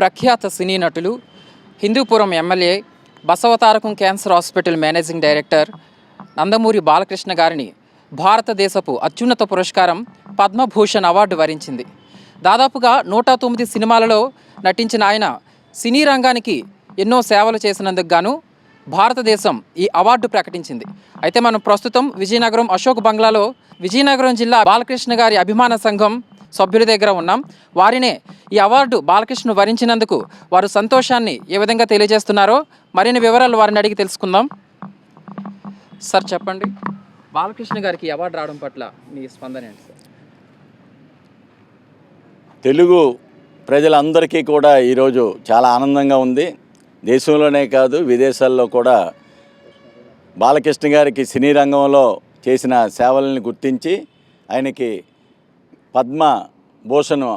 ప్రఖ్యాత సినీ నటులు Hindupur MLA Basavatarakam cancer hospital managing director Nandamuri Balakrishna గారిని భారతదేశపు అత్యున్నత పురస్కారం పద్మభూషణ్ అవార్డు వరించింది. దాదాపుగా నూట తొమ్మిది సినిమాలలో నటించిన ఆయన సినీ రంగానికి ఎన్నో సేవలు చేసినందుకు గాను భారతదేశం ఈ అవార్డు ప్రకటించింది. అయితే మనం ప్రస్తుతం విజయనగరం అశోక్ బంగ్లాలో విజయనగరం జిల్లా బాలకృష్ణ గారి అభిమాన సంఘం సభ్యుల దగ్గర ఉన్నాం. వారినే ఈ అవార్డు బాలకృష్ణ వరించినందుకు వారు సంతోషాన్ని ఏ విధంగా తెలియజేస్తున్నారో మరిన్ని వివరాలు వారిని అడిగి తెలుసుకుందాం. సార్ చెప్పండి. బాలకృష్ణ గారికి అవార్డు రావడం పట్ల మీ స్పందన ఏంటి సార్? తెలుగు ప్రజలందరికీ కూడా ఈరోజు చాలా ఆనందంగా ఉంది. దేశంలోనే కాదు విదేశాల్లో కూడా బాలకృష్ణ గారికి సినీ రంగంలో చేసిన సేవలను గుర్తించి ఆయనకి పద్మ భూషణ్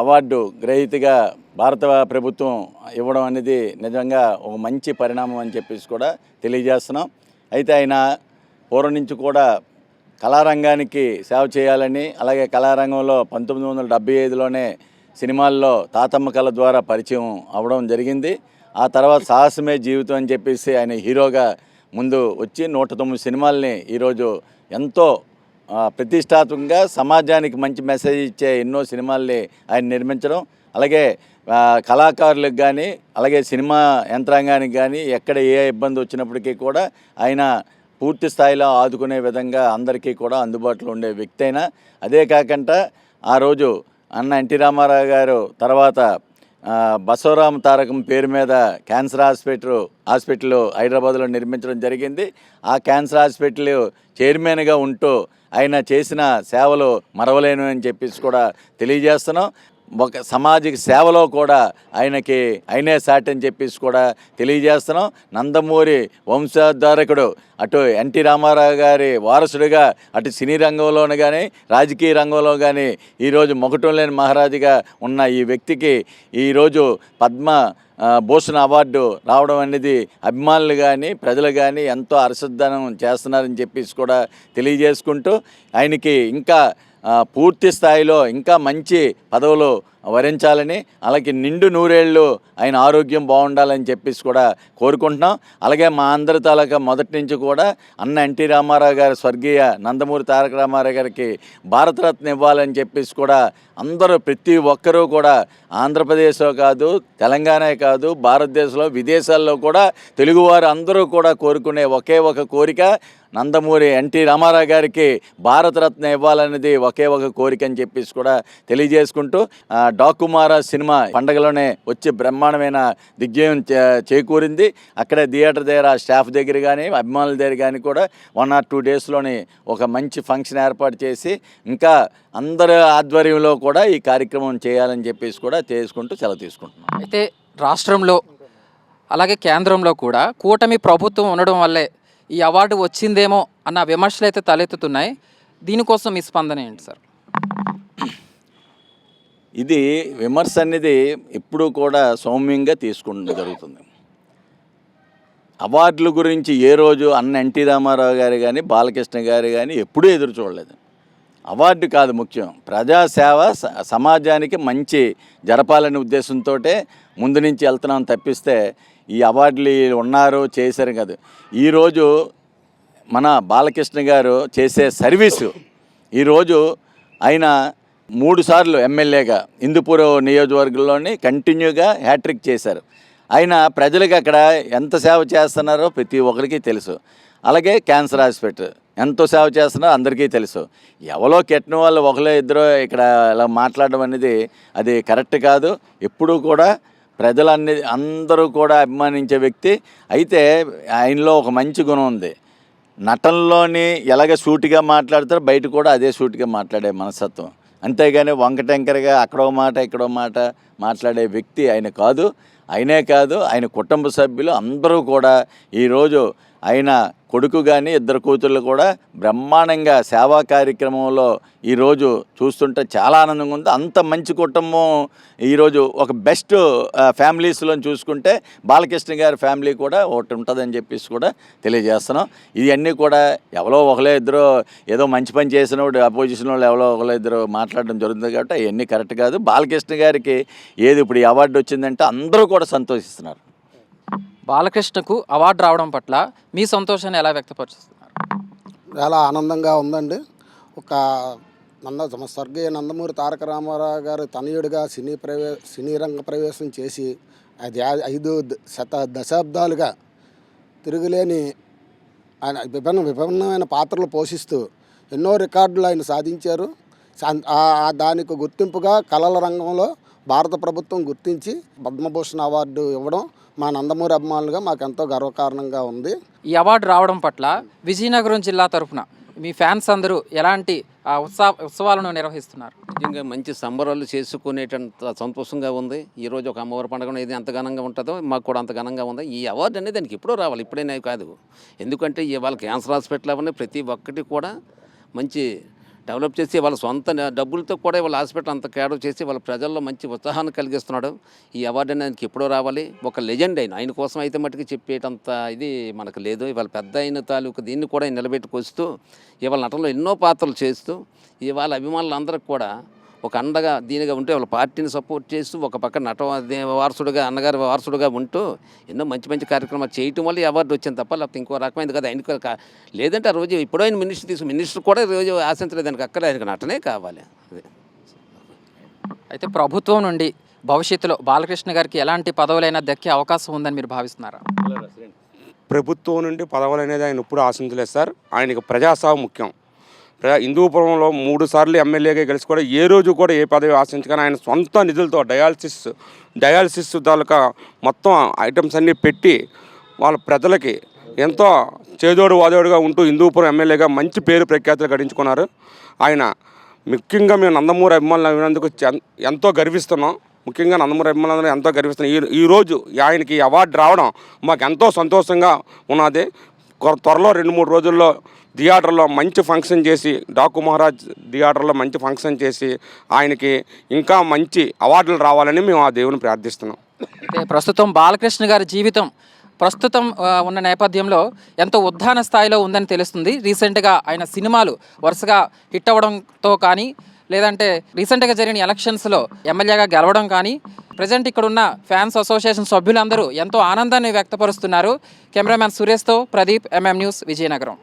అవార్డు గ్రహీతగా భారత ప్రభుత్వం ఇవ్వడం అనేది నిజంగా ఒక మంచి పరిణామం అని చెప్పేసి కూడా తెలియజేస్తున్నాం. అయితే ఆయన పూర్వం నుంచి కూడా కళారంగానికి సేవ చేయాలని అలాగే కళారంగంలో పంతొమ్మిది వందల డెబ్బై ఐదులోనే సినిమాల్లో తాతమ్మ కళ ద్వారా పరిచయం అవ్వడం జరిగింది. ఆ తర్వాత సాహసమే జీవితం అని చెప్పేసి ఆయన హీరోగా ముందు వచ్చి నూట తొమ్మిది సినిమాల్ని ఈరోజు ఎంతో ప్రతిష్టాత్మకంగా సమాజానికి మంచి మెసేజ్ ఇచ్చే ఎన్నో సినిమాల్ని ఆయన నిర్మించడం. అలాగే కళాకారులకు కానీ అలాగే సినిమా యంత్రాంగానికి కానీ ఎక్కడ ఏ ఇబ్బంది వచ్చినప్పటికీ కూడా ఆయన పూర్తి స్థాయిలో ఆదుకునే విధంగా అందరికీ కూడా అందుబాటులో ఉండే వ్యక్తి అయినా. అదే కాకుండా ఆ రోజు అన్న ఎన్టీ రామారావు గారు తర్వాత ఆ, బసవరామ తారకం పేరు మీద క్యాన్సర్ హాస్పిటల్ హాస్పిటల్ హైదరాబాద్లో నిర్మించడం జరిగింది. ఆ క్యాన్సర్ హాస్పిటల్ చైర్మన్గా ఉంటూ ఆయన చేసిన సేవలు మరవలేను అని చెప్పేసి కూడా తెలియజేస్తున్నాం. ఒక సామాజిక సేవలో కూడా ఆయనకి ఆయనే సాటి అని చెప్పేసి కూడా తెలియజేస్తున్నాం. నందమూరి వంశధారకుడు అటు ఎన్టీ రామారావు గారి వారసుడిగా అటు సినీ రంగంలోను కానీ రాజకీయ రంగంలో కానీ ఈరోజు మొగటం లేని మహారాజుగా ఉన్న ఈ వ్యక్తికి ఈరోజు పద్మ భూషణ్ అవార్డు రావడం అనేది అభిమానులు కానీ ప్రజలు కానీ ఎంతో హర్షధ్వానం చేస్తున్నారని చెప్పేసి కూడా తెలియజేసుకుంటూ ఆయనకి ఇంకా పూర్తి స్థాయిలో ఇంకా మంచి పదవులు వరించాలని అలాగే నిండు నూరేళ్ళు ఆయన ఆరోగ్యం బాగుండాలని చెప్పేసి కూడా కోరుకుంటున్నాం. అలాగే మా అందరి తాలూకా మొదటి నుంచి కూడా అన్న ఎన్టీ రామారావు గారి స్వర్గీయ నందమూరి తారక రామారావు గారికి భారతరత్న ఇవ్వాలని చెప్పేసి కూడా అందరూ ప్రతి ఒక్కరూ కూడా ఆంధ్రప్రదేశ్లో కాదు తెలంగాణే కాదు భారతదేశంలో విదేశాల్లో కూడా తెలుగువారు అందరూ కూడా కోరుకునే ఒకే ఒక కోరిక నందమూరి ఎన్టీ రామారావు గారికి భారతరత్న ఇవ్వాలనేది ఒకే ఒక కోరిక అని చెప్పేసి కూడా తెలియజేసుకుంటూ డాకుమార సినిమా పండగలోనే వచ్చి బ్రహ్మాండమైన దిగ్జయం చేకూరింది. అక్కడే థియేటర్ దగ్గర స్టాఫ్ దగ్గర కానీ అభిమానుల దగ్గర కానీ కూడా వన్ ఆర్ టూ డేస్లోని ఒక మంచి ఫంక్షన్ ఏర్పాటు చేసి ఇంకా అందరి ఆధ్వర్యంలో కూడా ఈ కార్యక్రమం చేయాలని చెప్పేసి కూడా చేసుకుంటూ సెలవు తీసుకుంటున్నాం. అయితే రాష్ట్రంలో అలాగే కేంద్రంలో కూడా కూటమి ప్రభుత్వం ఉండడం వల్లే ఈ అవార్డు వచ్చిందేమో అన్న విమర్శలు అయితే తలెత్తుతున్నాయి. దీనికోసం మీ స్పందన ఏంటి సార్? ఇది విమర్శ అనేది ఎప్పుడూ కూడా సౌమ్యంగా తీసుకుంటూ జరుగుతుంది. అవార్డుల గురించి ఏ రోజు అన్న ఎన్టీ రామారావు గారు కానీ బాలకృష్ణ గారు కానీ ఎప్పుడూ ఎదురు చూడలేదు. అవార్డు కాదు ముఖ్యం. ప్రజాసేవ స- సమాజానికి మంచి జరపాలనే ఉద్దేశంతో ముందు నుంచి వెళ్తున్నాం తప్పిస్తే ఈ అవార్డులు ఉన్నారు చేశారు కాదు. ఈరోజు మన బాలకృష్ణ గారు చేసే సర్వీసు ఈరోజు ఆయన మూడు సార్లు ఎమ్మెల్యేగా ఇందుపూర్ నియోజకవర్గంలోని కంటిన్యూగా హ్యాట్రిక్ చేశారు. ఆయన ప్రజలకు అక్కడ ఎంత సేవ చేస్తున్నారో ప్రతి ఒక్కరికి తెలుసు. అలాగే క్యాన్సర్ హాస్పిటల్ ఎంతో సేవ చేస్తున్నారో అందరికీ తెలుసు. ఎవరో కెట్టిన వాళ్ళు ఒకరో ఇద్దరు ఇక్కడ ఇలా మాట్లాడడం అనేది అది కరెక్ట్ కాదు. ఎప్పుడూ కూడా ప్రజలన్నీ అందరూ కూడా అభిమానించే వ్యక్తి. అయితే ఆయనలో ఒక మంచి గుణం ఉంది. నటనలోని ఎలాగ సూటిగా మాట్లాడతారో బయట కూడా అదే సూటిగా మాట్లాడే మనస్తత్వం. అంతేగాని వంకటెంకరగా అక్కడో మాట ఇక్కడో మాట మాట్లాడే వ్యక్తి ఆయన కాదు. ఆయనే కాదు ఆయన కుటుంబ సభ్యులు అందరూ కూడా ఈరోజు ఆయన కొడుకు కానీ ఇద్దరు కూతుళ్ళు కూడా బ్రహ్మాండంగా సేవా కార్యక్రమంలో ఈరోజు చూస్తుంటే చాలా ఆనందంగా ఉంది. అంత మంచి కుటుంబం ఈరోజు ఒక బెస్ట్ ఫ్యామిలీస్లో చూసుకుంటే బాలకృష్ణ గారి ఫ్యామిలీ కూడా ఒకటి ఉంటుందని చెప్పేసి కూడా తెలియజేస్తున్నాం. ఇవన్నీ కూడా ఎవరో ఒకలో ఇద్దరు ఏదో మంచి పని చేసినప్పుడు అపోజిషన్ వాళ్ళు ఎవరో ఒకలో ఇద్దరు మాట్లాడడం జరుగుతుంది కాబట్టి అవన్నీ కరెక్ట్ కాదు. బాలకృష్ణ గారికి ఏది ఇప్పుడు ఈ అవార్డు వచ్చిందంటే అందరూ కూడా సంతోషిస్తున్నారు. బాలకృష్ణకు అవార్డు రావడం పట్ల మీ సంతోషాన్ని ఎలా వ్యక్తపరుస్తున్నారు? చాలా ఆనందంగా ఉందండి. ఒక నంద స్వర్గీయ నందమూరి తారక రామారావు గారు తనయుడిగా సినీ ప్రవే సినీ రంగ ప్రవేశం చేసి అది ఐదు ద- శత దశాబ్దాలుగా తిరుగులేని ఆయన విభిన్న విభిన్నమైన పాత్రలు పోషిస్తూ ఎన్నో రికార్డులు ఆయన సాధించారు. దానికి గుర్తింపుగా కళల రంగంలో భారత ప్రభుత్వం గుర్తించి పద్మభూషణ్ అవార్డు ఇవ్వడం మా నందమూరి అభిమానులుగా మాకు ఎంతో గర్వకారణంగా ఉంది. ఈ అవార్డు రావడం పట్ల విజయనగరం జిల్లా తరఫున మీ ఫ్యాన్స్ అందరూ ఎలాంటి ఆ, ఉత్సవ ఉత్సవాలను నిర్వహిస్తున్నారు? నిజంగా మంచి సంబరాలు చేసుకునేటంత సంతోషంగా ఉంది. ఈరోజు ఒక అమ్మవారి పండుగ ఇది ఎంత ఘనంగా ఉంటుందో మాకు కూడా అంత ఘనంగా ఉంది. ఈ అవార్డు అనేది దానికి ఎప్పుడో రావాలి ఇప్పుడైనా కాదు. ఎందుకంటే ఇవాళ క్యాన్సర్ హాస్పిటల్ అవన్నీ ప్రతి ఒక్కటి కూడా మంచి డెవలప్ చేసి వాళ్ళ సొంత డబ్బులతో కూడా వాళ్ళ హాస్పిటల్ అంత కేడర్ చేసి వాళ్ళ ప్రజల్లో మంచి ఉత్సాహాన్ని కలిగిస్తున్నాడు. ఈ అవార్డు అనేది ఆయనకి ఎప్పుడో రావాలి. ఒక లెజెండ్ అయిన ఆయన కోసం అయితే మటుకు చెప్పేటంత ఇది మనకు లేదు. ఇవాళ పెద్ద అయిన తాలూకు దీన్ని కూడా నిలబెట్టుకొస్తూ ఇవాళ నటనలో ఎన్నో పాత్రలు చేస్తూ ఇవాళ అభిమానులందరికీ కూడా ఒక అండగా దీనిగా ఉంటూ వాళ్ళ పార్టీని సపోర్ట్ చేస్తూ ఒక పక్క నట వారసుడుగా అన్నగారి వారసుడుగా ఉంటూ ఎన్నో మంచి మంచి కార్యక్రమాలు చేయటం వల్ల అవార్డు వచ్చింది తప్ప లేకపోతే ఇంకో రకమైనది కదా. ఆయనకు కా- లేదంటే ఆ రోజు ఎప్పుడో ఆయన మినిస్టర్ తీసుకు మినిస్టర్ కూడా ఈ రోజు ఆశించలేదు. ఆయనకు అక్కడ ఆయనకు నటనే కావాలి. అదే. అయితే ప్రభుత్వం నుండి భవిష్యత్తులో బాలకృష్ణ గారికి ఎలాంటి పదవులైనా దక్కే అవకాశం ఉందని మీరు భావిస్తున్నారా? ప్రభుత్వం నుండి పదవులు అనేది ఆయన ఎప్పుడు ఆశించలేదు సార్. ఆయనకు ప్రజాసేవ ముఖ్యం. హిందూపురంలో మూడు సార్లు ఎమ్మెల్యేగా గెలిచి కూడా ఏ రోజు కూడా ఏ పదవి ఆశించగానే ఆయన సొంత నిధులతో డయాలసిస్ డయాలసిస్ తాలూకా మొత్తం ఐటమ్స్ అన్నీ పెట్టి వాళ్ళ ప్రజలకి ఎంతో చేదోడు వాదోడుగా ఉంటూ హిందూపురం ఎమ్మెల్యేగా మంచి పేరు ప్రఖ్యాతులు గడించుకున్నారు. ఆయన ముఖ్యంగా మేము నందమూరి అభిమానులు అయినందుకు ఎంతో గర్విస్తున్నాం. ముఖ్యంగా నందమూరి అభిమానులు ఎంతో గర్విస్తున్నాం. ఈ ఈరోజు ఆయనకి అవార్డు రావడం మాకు ఎంతో సంతోషంగా ఉన్నది. త్వరలో రెండు మూడు రోజుల్లో థియేటర్లో మంచి ఫంక్షన్ చేసి డాకు మహారాజ్ థియేటర్లో మంచి ఫంక్షన్ చేసి ఆయనకి ఇంకా మంచి అవార్డులు రావాలని మేము ఆ దేవుని ప్రార్థిస్తున్నాం. అయితే ప్రస్తుతం బాలకృష్ణ గారి జీవితం ప్రస్తుతం ఉన్న నేపథ్యంలో ఎంతో ఉద్దాన స్థాయిలో ఉందని తెలుస్తుంది. రీసెంట్గా ఆయన సినిమాలు వరుసగా హిట్ అవ్వడంతో కానీ లేదంటే రీసెంట్గా జరిగిన ఎలక్షన్స్లో ఎమ్మెల్యేగా గెలవడం కానీ ప్రజెంట్ ఇక్కడున్న ఫ్యాన్స్ అసోసియేషన్ సభ్యులందరూ ఎంతో ఆనందాన్ని వ్యక్తపరుస్తున్నారు. కెమెరామ్యాన్ సురేష్తో ప్రదీప్ ఎంఎం న్యూస్ విజయనగరం.